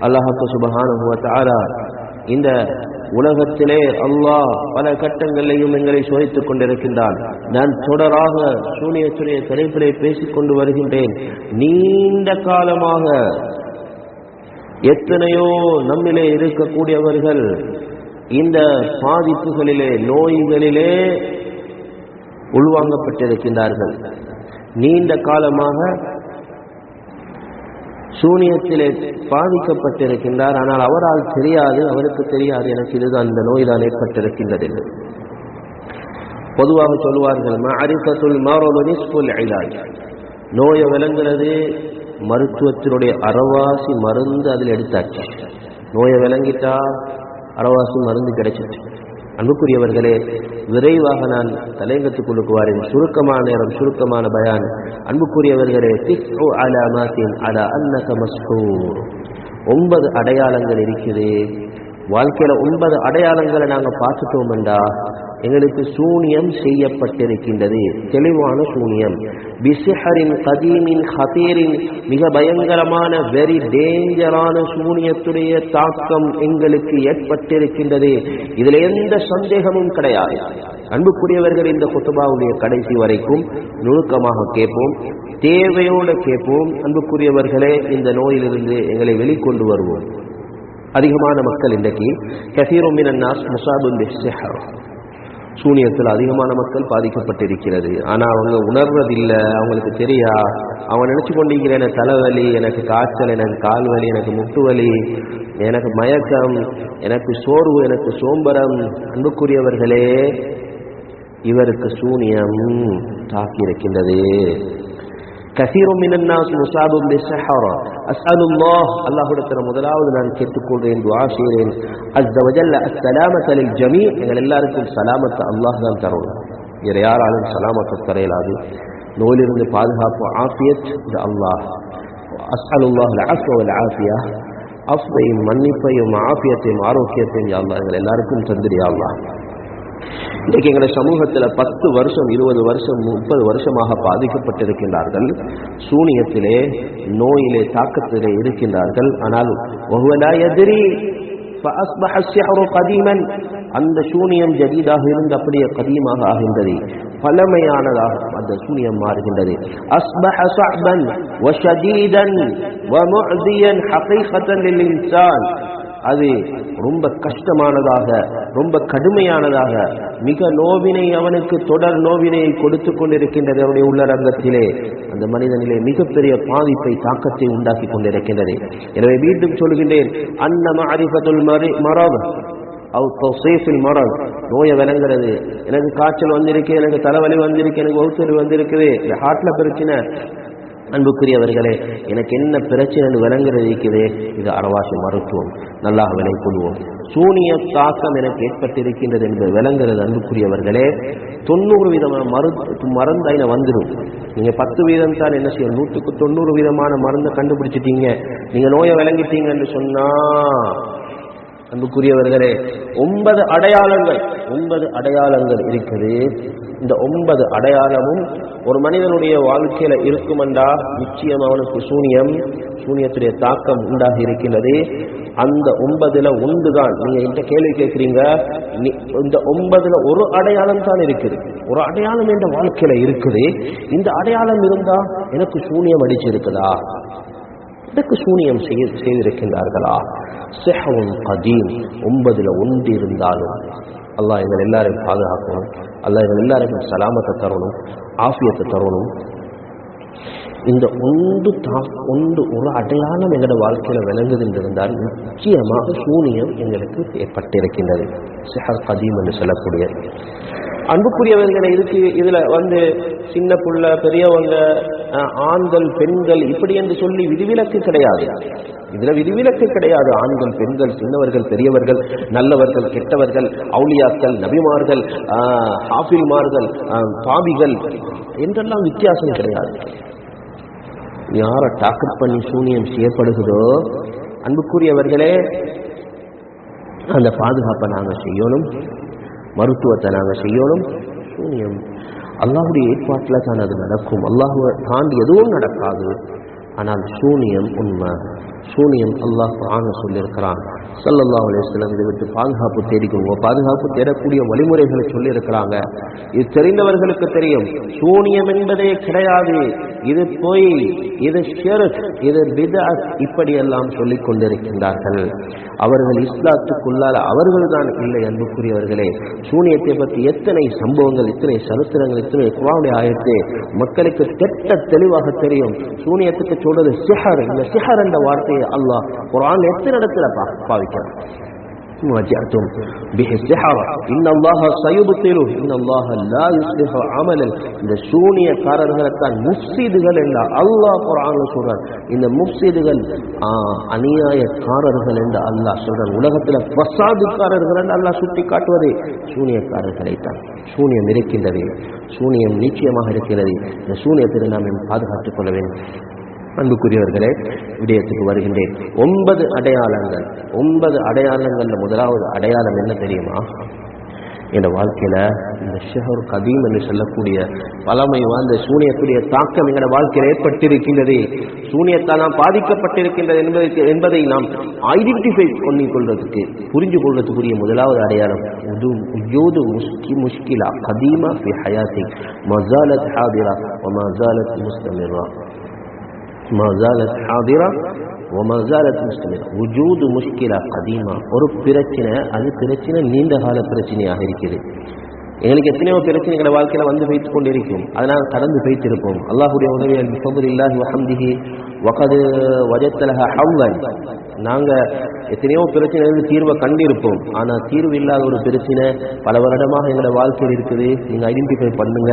அல்லாஹாக்கு சுபஹானஹு இந்த உலகத்திலே அல்லாஹ் பல கட்டங்களிலையும் எங்களை சோதித்துக் கொண்டிருக்கின்றான். நான் தொடராக சூனியத்துடைய தலைப்பிலே பேசிக் கொண்டு வருகின்றேன். நீண்ட காலமாக எத்தனையோ நம்மிலே இருக்கக்கூடியவர்கள் இந்த பாதிப்புகளிலே நோய்களிலே உள்வாங்கப்பட்டிருக்கின்றார்கள். நீண்ட காலமாக சூனியத்திலே பாதிக்கப்பட்டிருக்கின்றார். ஆனால் அவரால் தெரியாது அவருக்கு தெரியாது எனக்கு இதுதான் இந்த நோய்தான் ஏற்பட்டிருக்கின்றது என்று பொதுவாக சொல்வார்கள் மஅரிஃபத்துல் மரது நிஸ்ஃபுல் இலாஜ். நோயை விளங்குறது மருத்துவத்தினுடைய அறவாசி மருந்து அதில் எடுத்தாச்சு. நோயை விளங்கிட்டா அறவாசி மருந்து கிடைச்சிச்சு. அன்புக்குரியவர்களே விரைவாக நான் தலையங்கத்துக்குள்ளுக்கு வாரேன் சுருக்கமான நேரம் சுருக்கமான பயான். அன்புக்குரியவர்களே ஒன்பது அடையாளங்கள் இருக்குது வாழ்க்கையில ஒன்பது அடையாளங்களை நாங்க என்றா எங்களுக்கு சூனியம் செய்யப்பட்டிருக்கின்றது. தெளிவான சூனியம். பிசிஹரின் கதீமின் ஹதீரின் மிக பயங்கரமான வெரி டேஞ்சரான சூனியத்துடைய தாக்கம் எங்களுக்கு ஏற்பட்டிருக்கின்றது. இதில் எந்த சந்தேகமும் கிடையாது. அன்புக்குரியவர்கள் இந்த குத்துபாவுடைய கடைசி வரைக்கும் நுணுக்கமாக கேட்போம். தேவையோடு கேட்போம். அன்புக்குரியவர்களே இந்த நோயிலிருந்து எங்களை வெளிக்கொண்டு வருவோம். அதிகமான மக்கள் இன்றைக்கு கசீரோமின் மினன்னாஸ் முசாபுல் சிஹர் சூனியத்தில் அதிகமான மக்கள் பாதிக்கப்பட்டிருக்கிறது. ஆனால் அவங்க உணர்றதில்லை அவங்களுக்கு தெரியா? அவங்க நினச்சி கொண்டிருக்கிற எனக்கு தலைவலி எனக்கு காய்ச்சல் எனக்கு கால் வலி எனக்கு முட்டு வலி எனக்கு மயக்கம் எனக்கு சோர்வு எனக்கு சோம்பரம். அன்புக்குரியவர்களே இவருக்கு சூனியம் தாக்கி இருக்கின்றது كثير من الناس مصاب بالسحر. أسأل الله الله رتنا مدلعود أن كتكون رين دعاء شيرين. عز وجل السلامة للجميع. إن الله رتنا سلامة الله نام ترون يريار على السلامة الترين هذه. نولي من بعضها فعافية لله أسأل الله العفو والعافية. أفضي مني فيه معافية معروفية يا الله. إن الله رتنا تدري يا الله. இன்றைக்கு எங்களுடைய சமூகத்தில் பத்து வருஷம் இருபது வருஷம் முப்பது வருஷமாக பாதிக்கப்பட்டிருக்கின்றார்கள். சூனியத்திலே நோயிலே தாக்கத்திலே இருக்கின்றார்கள். ஆனால் எதிரி கதீமன் அந்த சூனியம் ஜதீதாக இருந்து அப்படியே கதீமாக ஆகின்றது. பழமையானதாக அந்த சூனியம் மாறுகின்றது. அஸ்பஹ சஅபன் வஷதீதன் வமுஅதியன் ஹகீகத்தன் லில் இன்சான். அது ரொம்ப கஷ்டமானதாக ரொம்ப கடுமையானதாக மிக நோவினை அவனுக்கு தொடர் நோவினையை கொடுத்து கொண்டிருக்கின்றது அவருடைய உள்ளரங்கத்திலே. அந்த மனிதனிலே மிகப்பெரிய பாதிப்பை தாக்கத்தை உண்டாக்கி கொண்டிருக்கின்றது. எனவே மீண்டும் சொல்கின்றேன் அன்னம அறிபத்துல் மரி மரபு மரம் நோயை விளங்குறது. எனக்கு காய்ச்சல் வந்திருக்கு எனக்கு தலைவலி வந்திருக்கு எனக்கு வகுத்தறி வந்திருக்குது. இந்த ஹார்ட்ல பிரச்சனை. அன்புக்குரியவர்களே எனக்கு என்ன பிரச்சனை விளங்குறது இருக்குது இது அறவாசி மருத்துவம். நல்லா விலை கொள்வோம் சூனிய தாக்கம் எனக்கு ஏற்பட்டிருக்கின்றது என்பது விளங்குறது அன்புக்குரியவர்களே. தொண்ணூறு விதமான மருந்து மருந்து அதில் வந்துடும் நீங்கள் பத்து வீதம் தான் என்ன செய்யும் நூற்றுக்கு தொண்ணூறு விதமான மருந்தை கண்டுபிடிச்சிட்டீங்க. நீங்கள் நோயை விளங்கிட்டீங்கன்னு சொன்னால் அன்புக்குரியவர்களே ஒன்பது அடையாளங்கள் ஒன்பது அடையாளங்கள் இருக்குது இந்த ஒன்பது அடையாளமும் ஒரு மனிதனுடைய வாழ்க்கையில இருக்குமெண்டா நிச்சயம் அவனுக்கு சூனியம் சூனியத்துடைய தாக்கம் உண்டாகி இருக்கின்றது. அந்த ஒன்பதுல ஒன்றுதான். நீங்க என்கிட்ட கேள்வி கேட்கிறீங்க. நீ- இந்த ஒன்பதுல ஒரு அடையாளம் தான் இருக்குது. ஒரு அடையாளம் என்ற வாழ்க்கையில இருக்குது. இந்த அடையாளம் இருந்தா எனக்கு சூனியம் அடிச்சிருக்குதா எனக்கு சூனியம் செய்ய செய்திருக்கின்றார்களா? சிஹவும் கதீம். ஒன்பதுல ஒன்று இருந்தாலும் அல்லாஹ் எங்கள் எல்லாரையும் பாதுகாக்கணும். அல்லாஹ் எங்கள் எல்லாருக்கும் சலாமத்தை தரணும் ஆஃபியத்தை தரணும். இந்த ஒன்று தா ஒன்று ஒரு அடையாளம் எங்களோட வாழ்க்கையில் விளங்குது என்றிருந்தால் நிச்சயமாக சூனியம் எங்களுக்கு ஏற்பட்டிருக்கின்றது. ஷஹர் கதீம் என்று சொல்லக்கூடிய. அன்புக்குரியவர்களை இதுக்கு இதில் வந்து சின்ன புள்ள பெரியவங்க ஆண்கள் பெண்கள் இப்படி என்று சொல்லி விதிவிலக்கு கிடையாது. இதுல விதிவிலக்கு கிடையாது. ஆண்கள் பெண்கள் சின்னவர்கள் பெரியவர்கள் நல்லவர்கள் கெட்டவர்கள் அவுளியாக்கள் நபிமார்கள் ஆஹ், ஹாஃபில்மார்கள் ஆஹ், பாவிகள் என்றெல்லாம் வித்தியாசம் கிடையாது. யாரை டாக்கப் பண்ணி சூனியம் செய்யப்படுகிறதோ அன்புக்குரியவர்களே அந்த பாதுகாப்பை நாங்கள் செய்யணும் மருத்துவத்தை நாங்கள் செய்யணும் சூனியம். அல்லாஹுடைய ஏற்பாட்டில் தான் அது நடக்கும். அல்லாஹுவை தாண்டி எதுவும் நடக்காது. ஆனால் சூனியம் உண்மை. சூனியம் அல்லாஹ் குரான் சொல்லியிருக்கிறான். ஸல்லல்லாஹு அலைஹி இதை விட்டு பாதுகாப்பு தேடிக்கொள்வோம் பாதுகாப்பு தேடக்கூடிய வழிமுறைகளை சொல்லியிருக்கிறாங்க. இது தெரிந்தவர்களுக்கு தெரியும். சூனியம் என்பதே கிடையாது. இது பொய் இது ஷிர்க் இது பிதஅத் இப்படியெல்லாம் சொல்லிக் கொண்டிருக்கின்றார்கள். அவர்கள் இஸ்லாத்துக்குள்ளால அவர்கள்தான் இல்லை அன்புக்குரியவர்களே. சூனியத்தை பற்றி எத்தனை சம்பவங்கள் இத்தனை சரித்திரங்கள் இத்தனை குரானுடைய ஆயத்து மக்களுக்கு கெட்ட தெளிவாக தெரியும். சூனியத்துக்கு சொல்றது சிஹர் இந்த சிஹர் என்ற வார்த்தையை அல்லாஹ் குரான் எத்தனை இடத்துல பா- பாவிக்கிறான் وجعتم به السحر إن الله سيبطله إن الله لا يصلح عملا இந்த சூனியக்காரர்களைத்தான் முஃப்சிதுகள் என்ற அல்லாஹ் குர்ஆன்ல சொல்றான் இந்த முஃப்சிதுகள் ஆ, அநியாயக்காரர்கள் என்று அல்லாஹ் சொல்றான் உலகத்துல ஃபசாதுக்காரர்கள் என்று அல்லாஹ் சுட்டி காட்டுவதே சூனியக்காரர்களை தான் சூனியம் இருக்கின்றது சூனியம் நிச்சயமாக இருக்கிறது இந்த சூனியத்தை நாம் பாதுகாத்துக் கொள்ள வேண்டும் அன்புக்குரியவர்களே விடயத்துக்கு வருகின்றேன். ஒன்பது அடையாளங்கள் ஒன்பது அடையாளங்கள்ல முதலாவது அடையாளம் என்ன தெரியுமா? என் வாழ்க்கையில இந்த ஷஹர் கதீம் என்று சொல்லக்கூடிய பழமை வாழ்ந்த சூனியத்துடைய தாக்கம் எங்களோட வாழ்க்கையில் ஏற்பட்டிருக்கின்றது. சூனியத்தால் நாம் பாதிக்கப்பட்டிருக்கின்றது என்பதற்கு என்பதை நாம் ஐடென்டிஃபை பண்ணி கொள்வதற்கு புரிஞ்சு கொள்வதற்குரிய முதலாவது அடையாளம் உது உஜூது முஸ்கி முஷ்கிலா கதீமா ஃபி ஹயாத்தி மசாலத் ஹாதிரா மசாலத் முஸ்தமிரா. ما زالت حاضرة وما زالت مستمرة وجود مشكلة قديمة ஒரு பிரச்சனை அது பிரச்சனை நீண்ட கால பிரச்சனையாக இருக்குது எங்களுக்கு எத்தனையோ பிரச்சனைகளை வாழ்க்கையில வந்து வைத்துக் கொண்டிருக்கும் அதனால் கடந்து வைத்திருப்போம் அல்லாஹுடைய உதவியால் பிஃபபுல் இல்லாஹி வஹம்திஹி வகது வஜத்தலஹ ஹவ்வன் நாங்கள் எத்தனையோ பிரச்சனைகளுக்கு தீர்வை கண்டிருப்போம். ஆனால் தீர்வு இல்லாத ஒரு பிரச்சனை பல வருடமாக எங்களோட வாழ்க்கையில் இருக்குது. நீங்கள் ஐடென்டிஃபை பண்ணுங்க.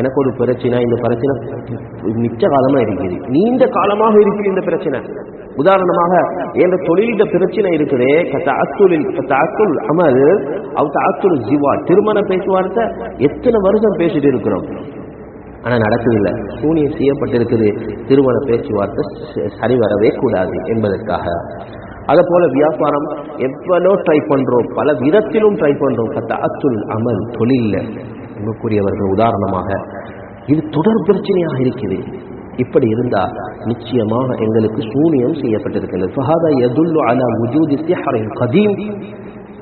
எனக்கு ஒரு பிரச்சனை இந்த பிரச்சனை மிச்ச காலமாக இருக்குது. நீண்ட காலமாக இருக்குது இந்த பிரச்சனை. உதாரணமாக என்ற தொழிலிட பிரச்சனை இருக்குதே. தாத்துலில் தாத்துல் அமல் அவ் தாத்துல் ஜிவா. திருமண பேச்சுவார்த்தை எத்தனை வருஷம் பேசிட்டு இருக்கிறோம். ஆனால் நடக்கவில்லை. சூனியம் செய்யப்பட்டிருக்குது. திருமண பேச்சுவார்த்தை ச- கூடாது என்பதற்காக. அதே போல வியாபாரம் எவ்வளோ ட்ரை பண்ணுறோம் பல விதத்திலும் ட்ரை பண்ணுறோம் பண்றோம். அத்துல் அமல் தொழிலில். அன்புக்குரியவர்கள் உதாரணமாக இது தொடர் பிரச்சனையாக இருக்குது. இப்படி இருந்தால் நிச்சயமாக எங்களுக்கு சூனியம் செய்யப்பட்டிருக்கிறது.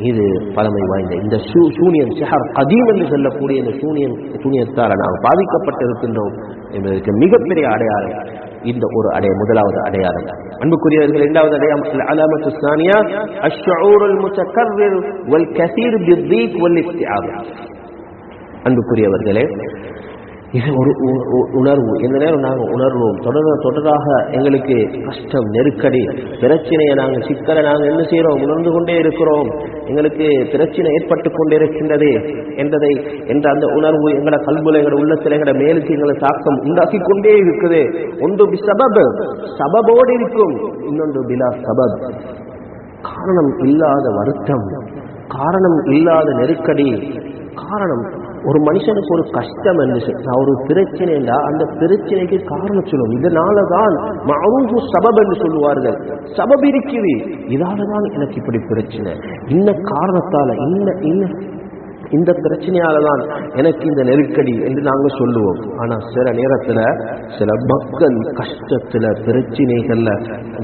இது பழமை வாய்ந்த இந்த சூ சூனியம் சிஹர் கதீம் என்று சொல்லக்கூடிய இந்த சூனியன் சூனியத்தால் நாம் பாதிக்கப்பட்டிருக்கின்றோம் என்பதற்கு மிகப்பெரிய அடையாளம் இந்த ஒரு அடைய முதலாவது அடையாளம். அன்புக்குரியவர்கள் இரண்டாவது அடையாளம் அலாமத்து சானியா அஷ்ஷூருல் முத்தக்கர்ரிர் வல் கசீர் பித்தீக் வல் இஸ்திஆப் அன்புக்குரியவர்களே இது ஒரு உ- உ- உணர்வு. இந்த நேரம் நாங்கள் உணர்வோம் தொடர தொடராக எங்களுக்கு கஷ்டம் நெருக்கடி பிரச்சனையை நாங்கள் சிக்கலை நாங்கள் என்ன செய்கிறோம் உணர்ந்து கொண்டே இருக்கிறோம். எங்களுக்கு பிரச்சனை ஏற்பட்டு கொண்டே இருக்கின்றது என்ற அந்த உணர்வு எங்களோட கல்புல எங்களை உள்ளத்தில் எங்களை மேலுக்கு எங்களை தாக்கம் உண்டாக்கி கொண்டே இருக்குது. ஒன்று பி சபப். சபபோடு இருக்கும். இன்னொன்று பிலா சபப். காரணம் இல்லாத வருத்தம் காரணம் இல்லாத நெருக்கடி காரணம் ஒரு மனுஷனுக்கு ஒரு கஷ்டம் என்று நான் ஒரு பிரச்சனைண்டா அந்த பிரச்சனைக்கு காரணம் சொல்லும் இதனால தான் மவுகு சபப் என்று சொல்லுவார்கள். சபப் இருக்குது இதால தான் எனக்கு இப்படி பிரச்சனை. இன்ன காரணத்தால இன்ன இன்ன இந்த பிரச்சனையால தான் எனக்கு இந்த நெருக்கடி என்று நாங்கள் சொல்லுவோம். ஆனா சில நேரத்துல சில மக்கள் கஷ்டத்துல பிரச்சனைகள்ல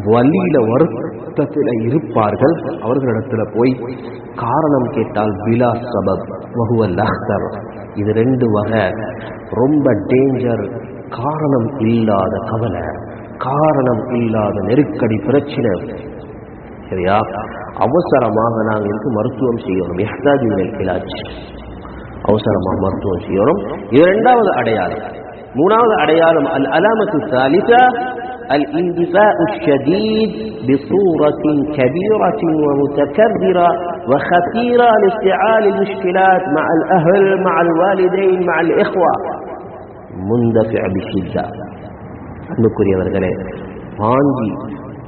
வலியில வருத்தத்துல இருப்பார்கள். அவர்களிடத்துல போய் காரணம் கேட்டால் விலா சபப். வகுவல் அஹ்தர் இது ரெண்டு வகை ரொம்ப டேஞ்சர் காரணம் இல்லாத கவலை காரணம் இல்லாத நெருக்கடி பிரச்சனை சரியா அவசரமாக நாங்கள் இதுக்கு மருத்துவம் செய்யணும் எஹ்தாஜ் இலாஜ் அவசரமாக மருத்துவம் செய்யணும் இது இரண்டாவது அடையாளம் மூணாவது அடையாளம் அல் அலாமத்து சாலிசா الاندفاع الشديد بصورة كبيرة ومتكررة وخطيرة لافتعال المشكلات مع الأهل مع الوالدين مع الإخوة مندفع بشدة அன்புக்குரியவர்களே பாஞ்சி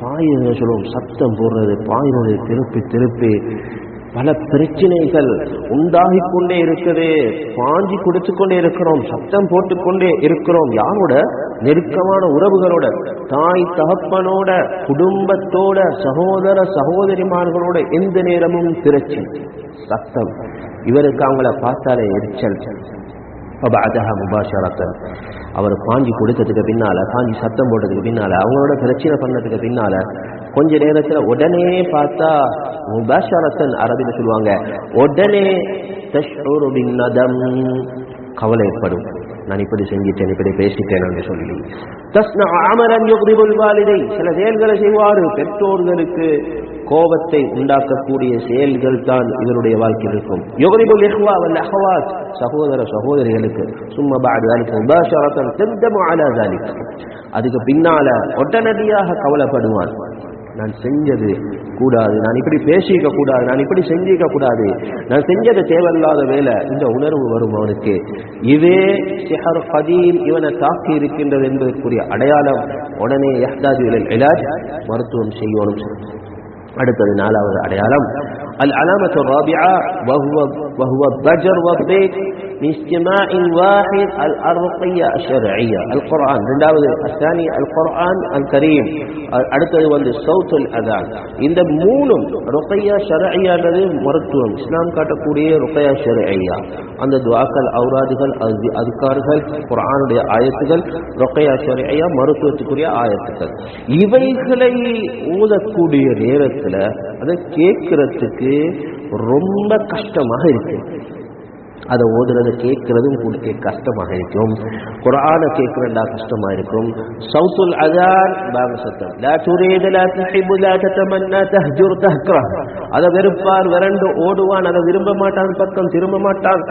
பாயுங்க சொல்லுவோம் சத்தம் போடுறது பாயிறது திருப்பி திருப்பி பல பிரச்சனைகள் உண்டாகி கொண்டே இருக்குது. பாஞ்சி கொடுத்து கொண்டே இருக்கிறோம் சத்தம் போட்டுக்கொண்டே இருக்கிறோம். யாரோட? நெருக்கமான உறவுகளோட தாய் தகப்பனோட குடும்பத்தோட சகோதர சகோதரிமார்களோட எந்த நேரமும் பிரச்சனை சத்தம். இவருக்கு அவங்கள பார்த்தாலே எரிச்சல். பபாதகா முபாஷரத்தன் அவர் பாஞ்சி கொடுத்ததுக்கு பின்னால் பாஞ்சி சத்தம் போட்டதுக்கு பின்னால் அவங்களோட பிரச்சனை பண்ணதுக்கு பின்னால் கொஞ்ச நேரத்தில் உடனே பார்த்தா முபாஷரத்தன் அரபியில் சொல்லுவாங்க. உடனே தஷ்ரூர் கவலை ஏற்படும். நான் இப்படி செஞ்சிட்டேன் இப்படி பேசிட்டேன் என்று சொல்லி. தஸ்னா அமரன் யுக்ரிபுல் வாலிதை சில செயல்களை செய்வார். பெற்றோர்களுக்கு கோபத்தை உண்டாக்கக்கூடிய செயல்கள் தான் இதனுடைய வாழ்க்கையில் இருக்கும். யுக்ரிபுல் இஹ்வா வல் அஹவாத். சகோதர சகோதரிகளுக்கு. சும்மா பாடு. அலிக்கு உபாசரத்தன் செந்தமாலா தாலிக்கு அதுக்கு பின்னால உடனடியாக கவலைப்படுவான். நான் செஞ்சது கூடாது. நான் இப்படி பேசிக்க கூடாது. நான் இப்படி செஞ்சிக்க கூடாது. நான் செஞ்சது தேவையில்லாத வேலை. இந்த உணர்வு வரும் அவனுக்கு. இதே ஷெஹர் ஃபதீல் இவனை தாக்கி இருக்கின்றது என்பதற்குரிய அடையாளம் உடனே யஹ்தாஜிகளில் இலாஜ் மருத்துவம் செய்யணும். அடுத்தது நாலாவது அடையாளம். அல் அலாமத்து ராபியா وهو الضجر والضيق من استماع واحد الأرقية الشرعية القرآن ரெண்டாவது الثاني القرآن الكريم அடுத்தது வந்து சவுத் அதான் இந்த மூணும் ருக்கையா ஷரஐயான்றது மருத்துவம் இஸ்லாம் காட்டக்கூடிய ருக்கையா ஷரஐயா அந்த துவாக்கள் அவுராதுகள் அதுக்கார்கள் குரானுடைய ஆயத்துகள் ருக்கையா ஷரஐயா மருத்துவத்துக்குரிய ஆயத்துக்கள் இவைகளை ஊதக்கூடிய நேரத்துல அதை கேட்கறதுக்கு ரொம்ப கஷ்டமாக இருக்கு அதை ஓதுறதை கேட்கறதும் கூட கஷ்டமாக இருக்கும் குரானை கேட்கறதா கஷ்டமா இருக்கும் சவுத்துல் அதான் பாக சத்தம். லா துரீது லா லா ததமன்னா தஹ்ஜுர் தஹ்க்ரா அதை வெறுப்பார் விரண்டு ஓடுவான் அதை விரும்ப மாட்டான் பக்கம் திரும்ப மாட்டான்.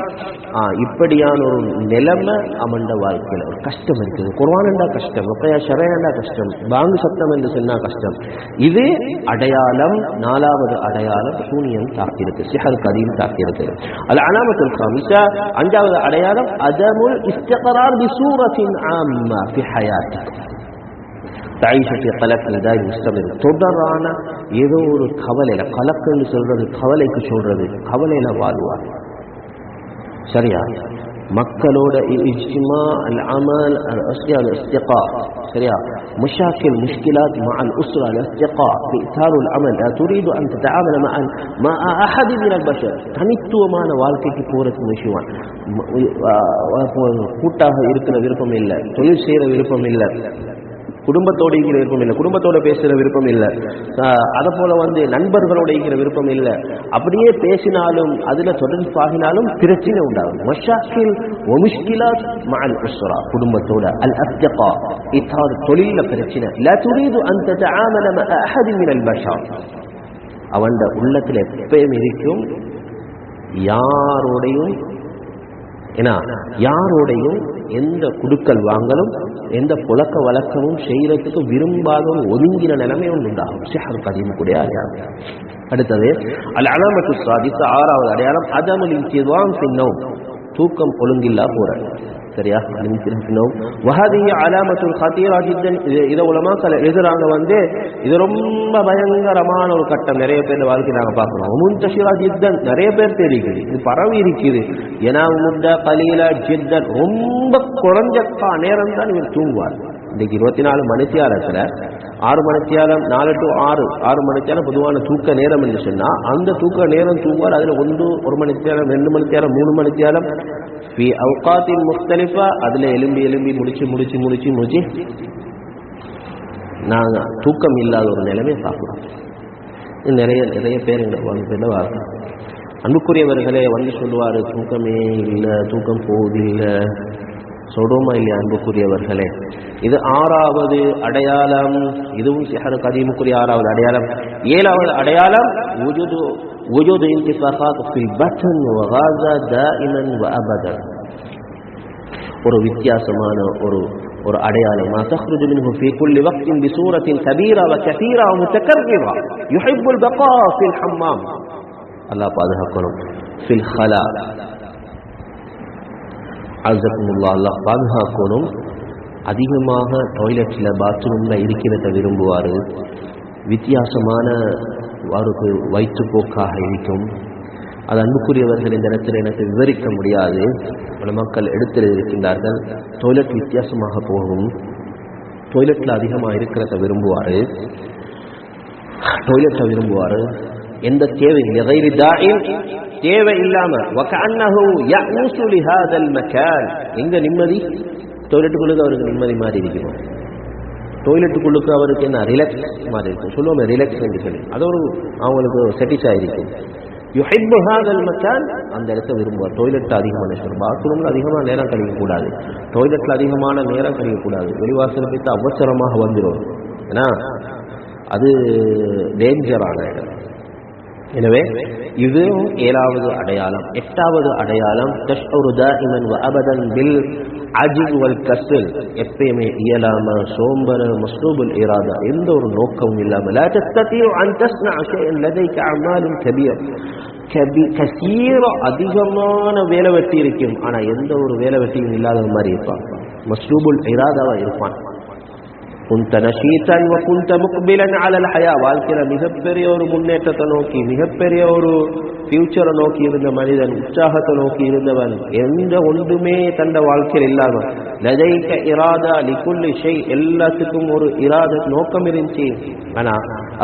ஆ இப்படியான ஒரு நிலைமை அமண்ட வாழ்க்கையில ஒரு கஷ்டம் இருக்குது. குர்ஆனண்டா கஷ்டம் ருக்கையா ஷரையண்டா கஷ்டம் பாங்கு சத்தம் என்று சொன்னா கஷ்டம். இது அடையாளம் நாலாவது அடையாளம் சூனியம் தாக்கியிருக்கு சிஹர் கதியும் தாக்கியிருக்கு. அது அனாமத்துல் சாமி அஞ்சாவது அடையாளம் அதமுல் இஸ்திகரார் பிசூரத்தின் ஆம்மா ஃபி ஹயாத்திக் தாயிஷத்தை கலக்கில் தான் முஸ்தமிர் தொடரான ஏதோ ஒரு கவலையில கலக்குன்னு சொல்றது கவலைக்கு சொல்றது கவலையில வாழ்வார் சரியா மக்களோட இஜ்திமா அல் அமல் அல் அஸ்யா அல் இஸ்திகா சரியா مشاكل مشكلات مع الأسرة الاستقاء إثار العمل لا تريد أن تتعامل مع مع أحد من البشر தனித்துவமான வாழ்க்கைக்கு போறதுக்கு முயற்சிவான் கூட்டாக இருக்கிற விருப்பம் இல்லை தொழில் செய்யற விருப்பம் இல்லை குடும்பத்தோடுங்கிற விருப்பம் இல்லை. குடும்பத்தோட பேசுகிற விருப்பம் இல்லை. அதை போல வந்து நண்பர்களோடுங்கிற விருப்பம் இல்லை. அப்படியே பேசினாலும் அதில் தொடர்பு தொடர்பாகினாலும் பிரச்சனை உண்டாகும் மஷாக்கில் ஒமிஷ்கிலா மஅல் உஸ்ரா குடும்பத்தோட. அல் அஸ்தகா இத்தாவது தொழில பிரச்சனை. லா துரீது அன் ததஆமல மஅ அஹதி மினல் பஷர். அவன் உள்ளத்தில் எப்பயும் இருக்கும் யாரோடையும் ஏன்னா யாரோடையும் எந்த குடுக்கல் வாங்கலும் எந்த புழக்க வழக்கமும் செய்யறதுக்கு விரும்பாத ஒதுங்கிற நிலைமை ஒன்று உண்டாகும் சிஹர் கதீம் கூட அடையாளம். அடுத்தது அல் அலாமத்து சாதித்த ஆறாவது அடையாளம் அதமலின் சிவாம் சின்னம். தூக்கம் ஒழுங்கில்லா போற சரியா? பின்னோம் வஹதி அலாமத்துல் ஹத்தீரா ஜித்தன். இதை உலமாக்கள் எழுதுறாங்க வந்து இது ரொம்ப பயங்கரமான ஒரு கட்டம். நிறைய பேர் வாழ்க்கை நாங்கள் பார்க்குறோம் முன்தஷிரா ஜித்தன். நிறைய பேர் தெரியுது. இது பரவி இருக்குது. ஏன்னா முத்த கலீலா ஜித்தன் ரொம்ப குறைஞ்ச நேரம் தான் இவர் தூங்குவார். இன்னைக்கு இருபத்தி நாலு மணித்தியாலத்தில் ஆறு மணித்தியாலம் நாலு டு ஆறு ஆறு மணித்தியாலம் பொதுவான தூக்க நேரம் என்று அந்த தூக்க நேரம் தூங்குவார். அதுல ஒன்று ஒரு மணித்தியாலம் ரெண்டு மணித்தியாலம் மூணு மணித்தியாலம். ஃபி அவுகாத்தின் முஸ்தலிஃபா அதுல எலும்பி எலும்பி முடிச்சு முடிச்சு முடிச்சு முடிச்சு. நாங்க தூக்கம் இல்லாத ஒரு நிலைமை பார்க்கிறோம் நிறைய நிறைய பேர் எங்களுக்கு வாழ்க்கையில் வாழ்க்கை அன்புக்குரியவர்களே வந்து சொல்லுவார் தூக்கமே இல்லை தூக்கம் போகுது இல்லை சொல்றோமா இல்லையா அன்புக்குரியவர்களே இது ஆறாவது அடையாளம் இதுவும் சிஹர் கதீமுக்குரிய ஆறாவது அடையாளம் ஏழாவது அடையாளம் وجود وجود انتفاخات في البطن وغازة دائما وابدا ஒரு வித்தியாசமான ஒரு ஒரு அடையாளம் ما تخرج منه في كل وقت بصورة كبيرة وكثيرة ومتكررة يحب البقاء في الحمام الله பாதுகாக்கணும் في الخلاء அல்சக்குமுல்லா அல்லாஹ் பாதுகாக்கணும். அதிகமாக டாய்லெட்டில் பாத்ரூமில் இருக்கிறத விரும்புவார். வித்தியாசமான அவருக்கு வயிற்றுப்போக்காக இருக்கும். அது அன்புக்குரியவர்கள் இந்த இடத்தில் எனக்கு விவரிக்க முடியாது. பல மக்கள் எடுத்து இருக்கின்றார்கள். டொய்லெட் வித்தியாசமாக போகும். டொய்லெட்டில் அதிகமாக இருக்கிறத விரும்புவார். டொய்லெட்டை விரும்புவார். எந்த தேவை எதை தேவை இல்லாம எங்க நிம்மதி? டொய்லெட்டுக்குள்ளுக்கு அவருக்கு நிம்மதி மாறி இருக்கும்? டொய்லெட்டுக்குள்ளுக்கு அவருக்கு என்ன? ரிலாக்ஸ் மாதிரி இருக்கும். சொல்லுவோமே ரிலாக்ஸ் என்று சொல்லி. அது ஒரு அவங்களுக்கு செட்டிஸ்ஃபாய் இருக்கும் யுஹைபுஹாதல் மச்சான் அந்த இடத்த விரும்புவார். டொய்லெட் அதிகமான சொல்லும் பாத்ரூமில் அதிகமாக நேரம் கழிக்கக்கூடாது. டொய்லெட்டில் அதிகமான நேரம் கழிக்கக்கூடாது. வெளிவாசல் வைத்து அவசரமாக வந்துடும் ஏன்னா அது டேஞ்சரான இடம். எனவே இதுவும் ஏழாவது அடையாளம். எட்டாவது அடையாளம் அபதன் பில் அஜிப் வல் கஸ்ல் எப்பயுமே இயலாம சோம்பர மஸ்ரூபுல் இராதா எந்த ஒரு நோக்கமும் இல்லாமல் தஸ்ததியு கபி கசீர அதிகமான வேலை வெட்டி இருக்கும். ஆனா எந்த ஒரு வேலை வெட்டியும் இல்லாத மாதிரி இருப்பான். மஸ்ரூபுல் இராதாவா இருப்பான். குந்த நஷீதன் வ குந்த முக்பிலன் அலல் ஹயா வாழ்க்கையில மிகப்பெரிய ஒரு முன்னேற்றத்தை நோக்கி மிகப்பெரிய ஒரு ஃபியூச்சரை நோக்கி இருந்த மனிதன் உற்சாகத்தை நோக்கி இருந்தவன் எந்த ஒன்றுமே தந்த வாழ்க்கையில் இல்லாம லதைக்க இராதா லிகுல்லி ஷெய் எல்லாத்துக்கும் ஒரு இராத நோக்கம் இருந்துச்சு ஆனா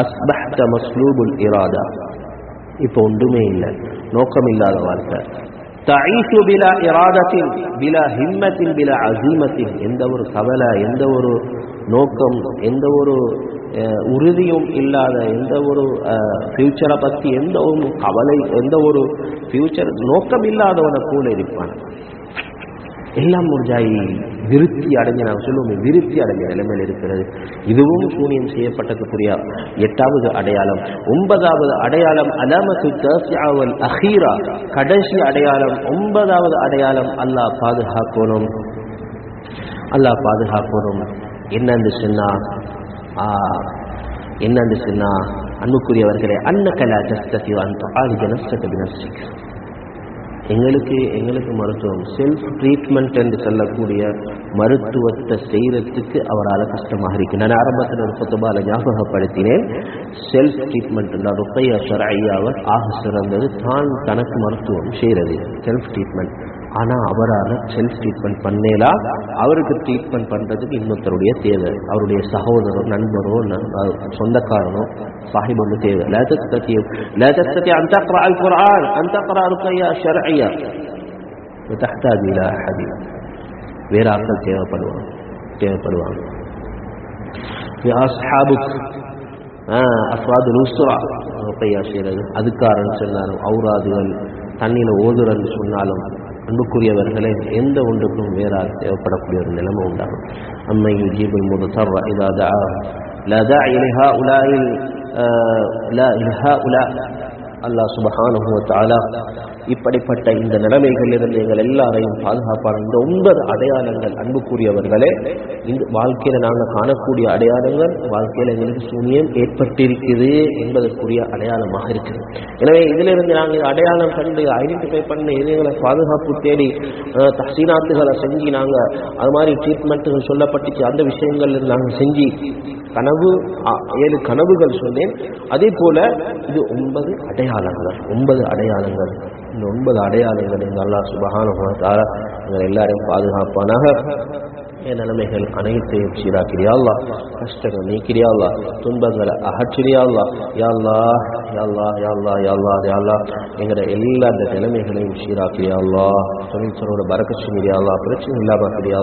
அஸ்பஹ்த மஸ்லூபுல் இராதா இப்போ ஒன்றுமே இல்லை நோக்கம் இல்லாத வாழ்க்கை தஈசு பிலா இராதத்தின் பிலா ஹிம்மத்தின் பிலா அசீமத்தின் எந்த ஒரு கவலை எந்த ஒரு நோக்கம் எந்த ஒரு உறுதியும் இல்லாத எந்த ஒரு ஃபியூச்சரை பற்றி எந்த ஒரு கவலை எந்த ஒரு ஃபியூச்சர் நோக்கம் இல்லாதவனை கூட இருப்பான். எல்லாம் முடிஞ்சாயி விருத்தி அடைஞ்ச நான் சொல்லுவோம் விருத்தி அடைஞ்ச நிலைமையில் இருக்கிறது. இதுவும் சூனியம் செய்யப்பட்டதுக்குரிய எட்டாவது அடையாளம். ஒன்பதாவது அடையாளம் அலாமத்து தசியாவல் அஹீரா. கடைசி அடையாளம் ஒன்பதாவது அடையாளம் அல்லாஹ் பாதுகாக்கணும். அல்லாஹ் பாதுகாக்கணும். என்ன சொன்னா ஆ, என்னன்னு சொன்னா அன்புக்குரியவர்களே அன்னகலா தஸ்ததி அந்த எங்களுக்கு எங்களுக்கு மருத்துவம் செல்ஃப் ட்ரீட்மெண்ட் என்று சொல்லக்கூடிய மருத்துவத்தை செய்யறதுக்கு அவரால் கஷ்டமாக இருக்கு. நான் ஆரம்பத்தில் ஒரு புத்தபால ஞாபகப்படுத்தினேன். செல்ஃப் ட்ரீட்மெண்ட் ருப்பையா ஷரையாவை ஆக சிறந்தது. தான் தனக்கு மருத்துவம் செய்கிறது செல்ஃப் ட்ரீட்மெண்ட் ஆனால் அவரால் செல்ஃப் ட்ரீட்மெண்ட் பண்ணேலா அவருக்கு ட்ரீட்மெண்ட் பண்ணுறதுக்கு இன்னொருத்தருடைய தேவை. அவருடைய சகோதரோ நண்பரோ சொந்தக்காரனோ சாஹிப் சாஹிபொன்னு தேவை லேதஸ்தத்திய லேதஸ்தத்திய அந்த குரால் குரான் அந்த குரான் கையா ஷரஐயா தஹ்தாதிலா ஹதி. வேற ஆட்கள் தேவைப்படுவாங்க தேவைப்படுவாங்க. அஸ்ஹாபுக் அஸ்வாது லுஸ்ரா கையா செய்கிறது அதுக்காரன்னு சொன்னாலும் அவுராதுகள் தண்ணியில் ஓதுறன்னு சொன்னாலும் அன்புக்குரியவர்களே எந்த ஒன்றுக்கும் வேற ஆள் தேவைப்படக்கூடிய ஒரு நிலைமை உண்டாகும் அம்மை யுஜீபுல் முதுசர்ர இதா தஆ لا داعي لهؤلاء ال- آه، لا لهؤلاء அல்லாஹ் சுபஹானஹு வ தஆலா இப்படிப்பட்ட இந்த நிலைமைகளிலிருந்து எங்கள் எல்லாரையும் பாதுகாப்பான இந்த ஒன்பது அடையாளங்கள் அன்புக்குரியவர்களே இந்த வாழ்க்கையில நாங்கள் காணக்கூடிய அடையாளங்கள் வாழ்க்கையில எங்களுக்கு சூனியம் ஏற்பட்டிருக்குது என்பதற்குரிய அடையாளமாக இருக்குது. எனவே இதிலிருந்து நாங்கள் அடையாளம் கண்டு ஐடென்டிஃபை பண்ண எங்களை பாதுகாப்பு தேடி அஹ், செஞ்சு நாங்கள் அது மாதிரி ட்ரீட்மெண்ட்டுகள் சொல்லப்பட்டுச்சு அந்த விஷயங்கள் நாங்கள் செஞ்சு கனவு ஏழு கனவுகள் சொன்னேன். அதே போல இது ஒன்பது அடையாளங்கள் ஒன்பது அடையாளங்கள். இந்த ஒன்பது அடையாளங்களை எங்கள் அல்லாஹ் எங்கள் எல்லாரையும் பாதுகாப்பானாக. என் நிலைமைகள் அனைத்தையும் சீராக்கிறியாள்லா கஷ்டங்கள் நீக்கிறியாள்லா துன்பங்களை அகற்றியாள்லா யாழ்லா யாழ்லா யாழ்லா யாழ்லா யாழ்லா எங்களை எல்லா இந்த நிலைமைகளையும் சீராக்கிறியாள்லா அல்லா பறக்க செய்கிறியா பிரச்சனை இல்லாமல் இருக்கிறியா